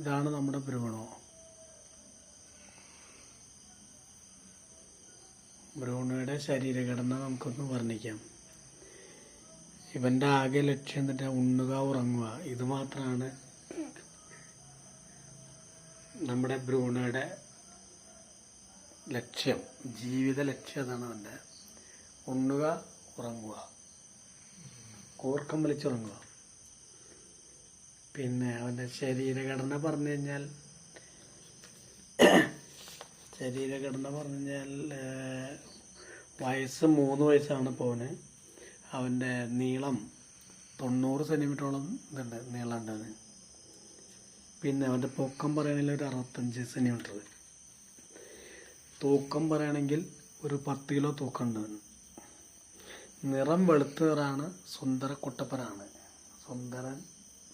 ഇതാണ് നമ്മുടെ ബ്രൂണോ ഭ്രൂണയുടെ ശരീരഘടന നമുക്കൊന്ന് വർണിക്കാം. ഇവന്റെ ആകെ ലക്ഷ്യം തന്നെ ഉണ്ണുക ഉറങ്ങുക. ഇത് മാത്രമാണ് നമ്മുടെ ഭ്രൂണയുടെ ലക്ഷ്യം. ജീവിത ലക്ഷ്യം അതാണ് അവന്റെ ഉണ്ണുക ഉറങ്ങുക. കൂർക്കം വലിച്ചുറങ്ങുക. പിന്നെ അവന്റെ ശരീരഘടന പറഞ്ഞു കഴിഞ്ഞാൽ ശരീരഘടന പറഞ്ഞു കഴിഞ്ഞാൽ വയസ്സ് മൂന്ന് വയസ്സാണ് പോന് അവന്റെ നീളം തൊണ്ണൂറ് സെന്റിമീറ്ററോളം ഇതുണ്ട് നീളം അവന്. പിന്നെ അവന്റെ പൊക്കം പറയുകയാണെങ്കിൽ ഒരു അറുപത്തഞ്ച് സെന്റിമീറ്റർ തൂക്കം പറയുകയാണെങ്കിൽ ഒരു പത്ത് കിലോ തൂക്കമുണ്ട് അവന്. നിറം വെളുത്ത നിറാണ് സുന്ദര കുട്ടപ്പനാണ്. സുന്ദരൻ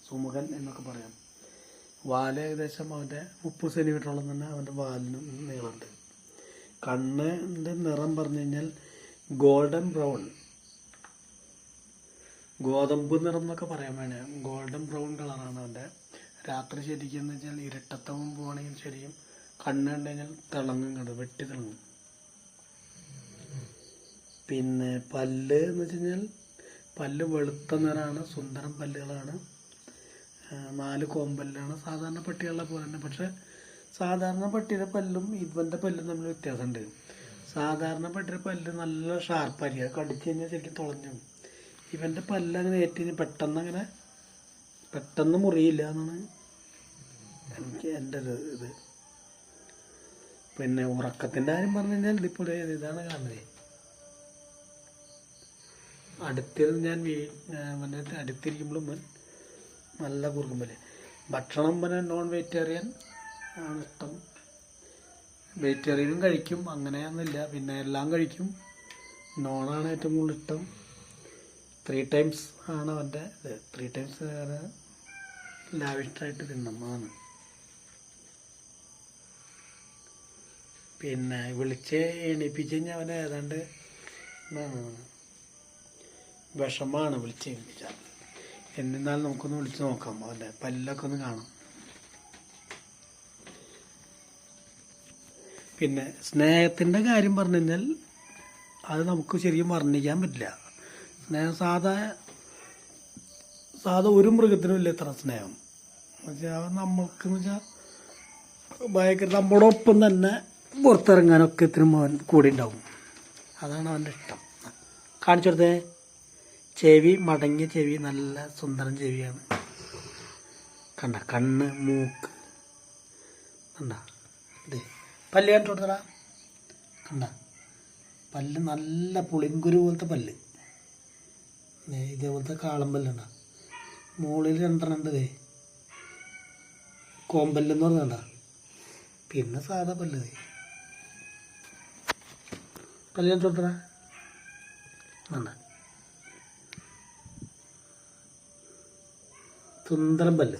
സുമുഖൻ എന്നൊക്കെ പറയാം. വാൽ ഏകദേശം അവന്റെ മുപ്പത് സെന്റിമീറ്ററോളം തന്നെ അവന്റെ വാലിന് നീളമുണ്ട്. കണ്ണിന്റെ നിറം പറഞ്ഞു കഴിഞ്ഞാൽ ഗോൾഡൻ ബ്രൗൺ. ഗോതമ്പ് നിറം എന്നൊക്കെ പറയാൻ വേണേ ഗോൾഡൻ ബ്രൗൺ കളറാണ് അവന്റെ രാത്രി ശരിക്കും എന്ന് വെച്ചാൽ ഇരട്ടത്തവും പോകണമെങ്കിൽ ശരിക്കും കണ്ണ് കണ്ടു കഴിഞ്ഞാൽ തിളങ്ങും കണ്ടു വെട്ടി തിളങ്ങും. പിന്നെ പല്ല് എന്ന് വെച്ച് കഴിഞ്ഞാൽ പല്ല് വെളുത്ത നിറമാണ് സുന്ദരം പല്ലുകളാണ്. നാല് കോമ്പല്ലാണ് സാധാരണ പട്ടികളുടെ പോലെ തന്നെ. പക്ഷെ സാധാരണ പട്ടിയുടെ പല്ലും ഇവന്റെ പല്ലും തമ്മിൽ വ്യത്യാസമുണ്ട്. സാധാരണ പട്ടിയുടെ പല്ല് നല്ല ഷാർപ്പായിരിക്കും. കടിച്ചു കഴിഞ്ഞാൽ ശരിക്കും തുളഞ്ഞു. ഇവന്റെ പല്ല് അങ്ങനെ ഏറ്റി പെട്ടെന്ന് അങ്ങനെ പെട്ടെന്ന് മുറിയില്ല എന്നാണ് എനിക്ക് എന്റെ ഒരു ഇത്. പിന്നെ ഉറക്കത്തിന്റെ കാര്യം പറഞ്ഞു കഴിഞ്ഞാൽ ഇതിപ്പോൾ ഇതാണ് കാണുന്നത്. അടുത്തിരുന്ന് ഞാൻ വീ പിന്നെ അടുത്തിരിക്കുമ്പോഴും നല്ല കുറുക്കുമ്പൽ ഭക്ഷണം പിന്നെ നോൺ വെജിറ്റേറിയൻ ആണ് ഇഷ്ടം. വെജിറ്റേറിയനും കഴിക്കും അങ്ങനെയൊന്നുമില്ല. പിന്നെ എല്ലാം കഴിക്കും. നോണാണ് ഏറ്റവും കൂടുതൽ ഇഷ്ടം. ത്രീ ടൈംസ് ആണ് അവന്റെ ഇത്. ത്രീ ടൈംസ് ലാവിഷ്ടായിട്ട് ആണ് പിന്നെ വിളിച്ച് എണീപ്പിച്ച് കഴിഞ്ഞാൽ അവനെ ഏതാണ്ട് വിഷമാണ് വിളിച്ച് എണീപ്പിച്ചാൽ. എന്നിരുന്നാലും നമുക്കൊന്ന് വിളിച്ചു നോക്കാം. അതിന്റെ പല്ലൊക്കെ ഒന്ന് കാണാം. പിന്നെ സ്നേഹത്തിന്റെ കാര്യം പറഞ്ഞു കഴിഞ്ഞാൽ അത് നമുക്ക് ശരിക്കും വർണിക്കാൻ പറ്റില്ല. സ്നേഹം സാധാ സാധാ ഒരു മൃഗത്തിനും ഇല്ല ഇത്ര സ്നേഹം. എന്നുവെച്ചാൽ നമ്മൾക്ക് എന്ന് വെച്ചാൽ ഭയങ്കര നമ്മുടെ ഒപ്പം തന്നെ പുറത്തിറങ്ങാനൊക്കെ ഇത്തിരി അവൻ കൂടി ഉണ്ടാവും. അതാണ് അവന്റെ ഇഷ്ടം. കാണിച്ചു കൊടുത്തേ. ചെവി മടങ്ങിയ ചെവി നല്ല സുന്ദരം ചെവിയാണ്. കണ്ട കണ്ണ് മൂക്ക്. കണ്ട ഇതേ പല്ല് കണ്ടു കൊടുത്തടാ. കണ്ട പല്ല് നല്ല പുളിങ്കുരു പോലത്തെ പല്ല്. ഇതേപോലത്തെ കാളം പല്ലുണ്ട. മുകളിൽ രണ്ടെണ്ണം ഉണ്ട് ദേ. കോമ്പല്ലെന്ന് പറഞ്ഞണ്ട പിന്നെ സാധാ പല്ല് ദേ. പല്ല് കണ്ടു കൊടുത്തടാ. കണ്ട സുന്ദരം പല്ല്.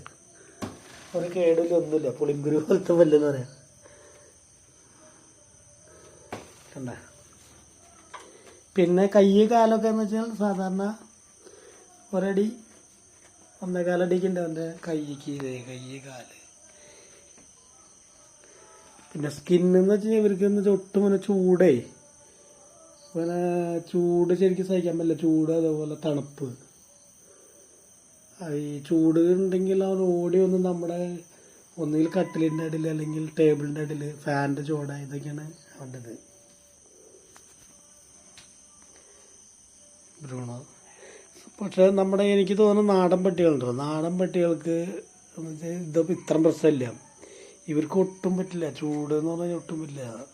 ഒരു കേടില്ല ഒന്നുമില്ല. പുളിങ്കുരു പോലത്തെ പല്ല് എന്ന് പറയാം. കണ്ട? പിന്നെ കൈ കാലൊക്കെ എന്ന് വെച്ചാൽ സാധാരണ ഒരടി ഒന്നേകാലടിക്കുണ്ട് അവന്റെ കൈക്ക് ഇതേ കൈ കാൽ. പിന്നെ സ്കിന്നെന്ന് വെച്ച് കഴിഞ്ഞാൽ ഇവർക്ക് എന്ന് വെച്ചാൽ ഒട്ടും പിന്നെ ചൂടേ. പിന്നെ ചൂട് ശരിക്കും സഹിക്കാൻ പറ്റില്ല. ചൂട് അതേപോലെ തണുപ്പ്. ഈ ചൂട് ഉണ്ടെങ്കിൽ അവൻ ഓടി ഒന്ന് നമ്മുടെ ഒന്നുകിൽ കട്ടിലിന്റെ അടിയിൽ അല്ലെങ്കിൽ ടേബിളിന്റെ അടിയിൽ ഫാനിന്റെ ചൂട ഇതൊക്കെയാണ് വേണ്ടത് പക്ഷേ നമ്മുടെ എനിക്ക് തോന്നുന്നു നാടൻ പട്ടികളുണ്ടല്ലോ നാടൻ പട്ടികൾക്ക് എന്ന് വെച്ചാൽ ഇതിപ്പോൾ ഇത്ര പ്രശ്നമില്ല. ഇവർക്ക് ഒട്ടും പറ്റില്ല. ചൂട് എന്ന് പറഞ്ഞാൽ ഒട്ടും പറ്റില്ല.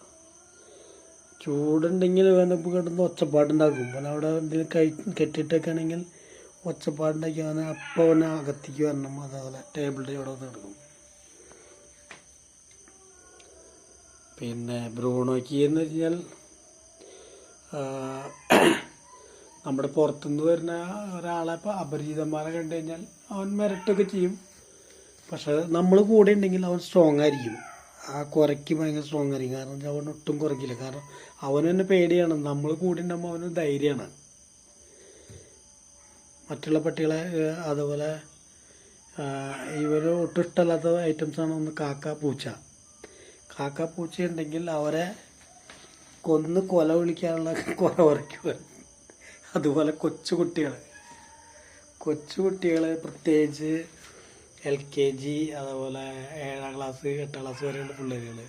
ചൂടുണ്ടെങ്കിൽ ഇവനപ്പോൾ കിടന്ന് ഒച്ചപ്പാടുണ്ടാക്കും. പിന്നെ അവിടെ എന്തെങ്കിലും കൈ കെട്ടിയിട്ടൊക്കെ ആണെങ്കിൽ ഒച്ചപ്പാടുണ്ടാക്കി അവനെ അപ്പം അവനെ അകത്തേക്ക് വരണം. അതേപോലെ ടേബിളിന്റെ ഇവിടെ വന്ന് എടുക്കും പിന്നെ ബ്രൂണോയ്ക്ക് എന്ന് വെച്ച് കഴിഞ്ഞാൽ ആ, നമ്മുടെ പുറത്തുനിന്ന് വരുന്ന ഒരാളെ ഇപ്പോൾ അപരിചിതന്മാരെ കണ്ടു കഴിഞ്ഞാൽ അവൻ മിരട്ടൊക്കെ ചെയ്യും. പക്ഷെ നമ്മൾ കൂടെ ഉണ്ടെങ്കിൽ അവൻ സ്ട്രോങ് ആയിരിക്കും. ആ കുറയ്ക്ക് ഭയങ്കര സ്ട്രോങ് ആയിരിക്കും. കാരണം വെച്ചാൽ അവൻ ഒട്ടും കുറയ്ക്കില്ല കാരണം അവൻ തന്നെ പേടിയാണ്. നമ്മൾ കൂടെ ഉണ്ടാകുമ്പോൾ അവന് ധൈര്യമാണ്. മറ്റുള്ള പട്ടികളെ അതുപോലെ ഇവർ ഒട്ടും ഇഷ്ടമല്ലാത്ത ഐറ്റംസാണ് ഒന്ന് കാക്ക പൂച്ച. കാക്ക പൂച്ച ഉണ്ടെങ്കിൽ അവരെ കൊന്ന് കൊല വിളിക്കാനുള്ള കുറ കുറയ്ക്കുക അതുപോലെ കൊച്ചുകുട്ടികൾ കൊച്ചുകുട്ടികൾ കൊച്ചു കുട്ടികൾ പ്രത്യേകിച്ച് എൽ കെ ജി അതുപോലെ ഏഴാം ക്ലാസ് എട്ടാം ക്ലാസ് വരെയുള്ള പിള്ളേരുകൾ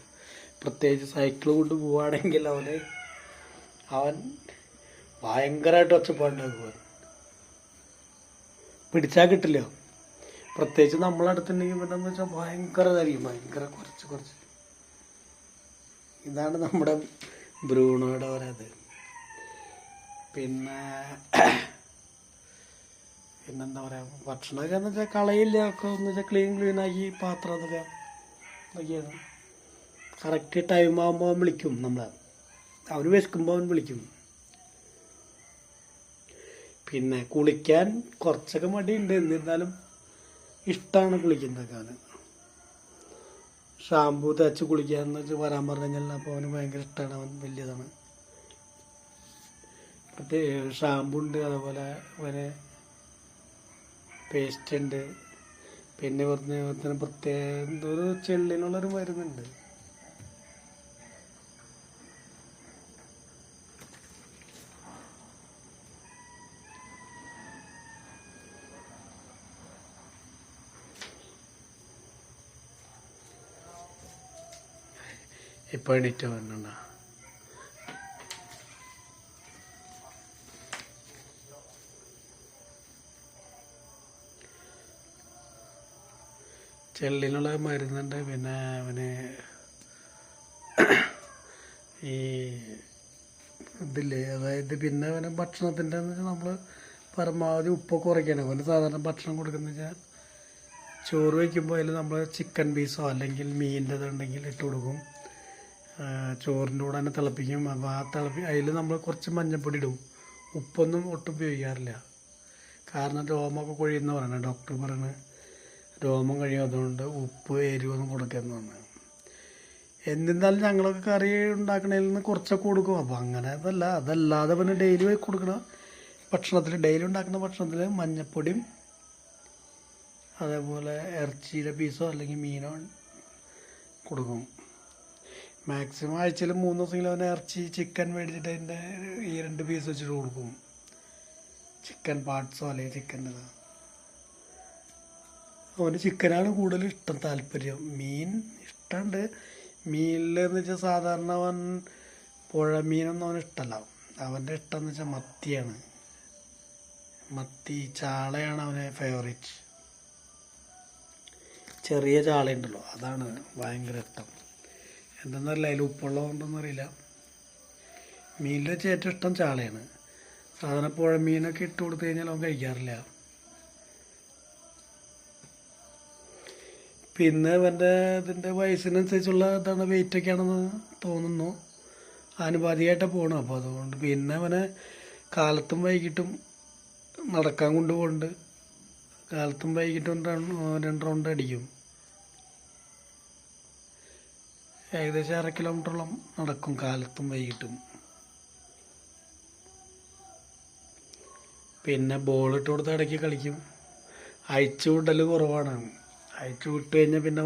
പ്രത്യേകിച്ച് സൈക്കിൾ കൊണ്ട് പോവുകയാണെങ്കിൽ അവന് അവൻ ഭയങ്കരമായിട്ട് ഒച്ചപ്പാടുണ്ടാക്കുക പിടിച്ചാൽ കിട്ടില്ല. പ്രത്യേകിച്ച് നമ്മളടുത്തുണ്ടെങ്കിൽ പിന്നെ എന്ന് വെച്ചാൽ ഭയങ്കര ഇതായിരിക്കും ഭയങ്കര കുറച്ച് കുറച്ച്. ഇതാണ് നമ്മുടെ ബ്രൂണോയുടെ ഒരത്. പിന്നെ പിന്നെന്താ പറയുക ഭക്ഷണമൊക്കെ എന്ന് വെച്ചാൽ കളയില്ല ഒക്കെ എന്ന് വെച്ചാൽ ക്ലീൻ ക്ലീൻ ആക്കി പാത്രം അതൊക്കെ ഇതൊക്കെയാണ് കറക്റ്റ് ടൈം ആകുമ്പോൾ അവൻ വിളിക്കും നമ്മളെ. അവന് വിശക്കുമ്പോൾ അവൻ വിളിക്കും. പിന്നെ കുളിക്കാൻ കുറച്ചൊക്കെ മടിയുണ്ട്. എന്നിരുന്നാലും ഇഷ്ടമാണ് കുളിക്കുന്നതൊക്കെ അവന്. ഷാമ്പു തേച്ച് കുളിക്കാന്ന് വെച്ച് വരാൻ പറഞ്ഞു കഴിഞ്ഞാൽ അപ്പോൾ അവന് ഭയങ്കര ഇഷ്ടമാണ് അവൻ വലിയതാണ്. മറ്റേ ഷാമ്പു ഉണ്ട്. അതുപോലെ അവന് പേസ്റ്റ് ഉണ്ട്. പിന്നെ പറഞ്ഞ പ്രത്യേക എന്തോ ചെള്ളിനുള്ളൊരു മരുന്നുണ്ട്. ഇപ്പൊ എഡിറ്റ് വന്നിട്ടുണ്ടോ? ചെള്ളിനുള്ള മരുന്നുണ്ട് പിന്നെ അവന് ഈ ഇതില്ലേ അതായത് പിന്നെ അവന് ഭക്ഷണത്തിന്റെ നമ്മൾ പരമാവധി ഉപ്പ് കുറയ്ക്കണം. അവന് സാധാരണ ഭക്ഷണം കൊടുക്കുന്ന വെച്ചാൽ ചോറ് വയ്ക്കുമ്പോൾ അതിൽ നമ്മൾ ചിക്കൻ പീസോ അല്ലെങ്കിൽ മീനിന്റെ ഇതുണ്ടെങ്കിൽ ഇട്ട് കൊടുക്കും. ചോറിന്റെ കൂടെ തന്നെ തിളപ്പിക്കും. അപ്പോൾ ആ തിളപ്പി അതിൽ നമ്മൾ കുറച്ച് മഞ്ഞപ്പൊടി ഇടും. ഉപ്പൊന്നും ഒട്ടും ഉപയോഗിക്കാറില്ല. കാരണം രോമമൊക്കെ കൊഴിയുന്ന പറയണേ ഡോക്ടർ പറയണത് രോമം കഴിയാത്തതുകൊണ്ട് ഉപ്പ് എരിവൊന്നും കൊടുക്കാന്ന് പറഞ്ഞു. എന്നിരുന്നാലും ഞങ്ങളൊക്കെ കറി ഉണ്ടാക്കണതിൽ നിന്ന് കുറച്ചൊക്കെ കൊടുക്കും. അപ്പോൾ അങ്ങനെ അതല്ല അതല്ലാതെ പിന്നെ ഡെയിലി കൊടുക്കണ. ഭക്ഷണത്തിൽ ഡെയിലി ഉണ്ടാക്കുന്ന ഭക്ഷണത്തിൽ മഞ്ഞപ്പൊടിയും അതേപോലെ ഇറച്ചിയുടെ പീസോ അല്ലെങ്കിൽ മീനോ കൊടുക്കും. മാക്സിമം ആഴ്ചയിൽ മൂന്ന് ദിവസമെങ്കിലും അവന് ഇറച്ചി ചിക്കൻ മേടിച്ചിട്ട് അതിന്റെ ഈ രണ്ട് പീസ് വെച്ചിട്ട് കൊടുക്കും. ചിക്കൻ പാർട്സോ അല്ലെങ്കിൽ ചിക്കന്റെ അവന് ചിക്കനാണ് കൂടുതൽ ഇഷ്ടം താല്പര്യം. മീൻ ഇഷ്ടമുണ്ട്. മീനിലെന്ന് വെച്ചാൽ സാധാരണ അവൻ പുഴ മീനൊന്നും അവന് ഇഷ്ടമല്ല. അവന്റെ ഇഷ്ടം എന്ന് വെച്ചാൽ മത്തിയാണ്. മത്തി ചാളയാണ് അവന് ഫേവറേറ്റ് ചെറിയ ചാളയുണ്ടല്ലോ അതാണ് ഭയങ്കര ഇഷ്ടം. എന്തെന്നറിയില്ല അതിൽ ഉപ്പുള്ളതുകൊണ്ടൊന്നും അറിയില്ല. മീനിൽ വെച്ച് ഏറ്റവും ഇഷ്ടം ചാളയാണ്. സാധാരണ പുഴ മീനൊക്കെ ഇട്ട് കൊടുത്തു കഴിഞ്ഞാൽ അവൻ കഴിക്കാറില്ല. പിന്നെ ഇവന്റെ ഇതിന്റെ വയസ്സിനനുസരിച്ചുള്ള ഇതാണ് വെയിറ്റ് ആണെന്ന് തോന്നുന്നു. ആനുപാതികമായിട്ട് പോകണം അപ്പോൾ അതുകൊണ്ട് പിന്നെ അവനെ കാലത്തും വൈകിട്ടും നടക്കാൻ കൊണ്ടുപോകുന്നുണ്ട് കാലത്തും വൈകിട്ടും രണ്ട് റൗണ്ട് അടിക്കും. ഏകദേശം അര കിലോമീറ്ററോളം നടക്കും കാലത്തും വൈകിട്ടും. പിന്നെ ബോൾ ഇട്ട് കൊടുത്ത് ഇടയ്ക്ക് കളിക്കും. അയച്ചു വിടൽ കുറവാണ്. അയച്ചു വിട്ട് കഴിഞ്ഞാൽ പിന്നെ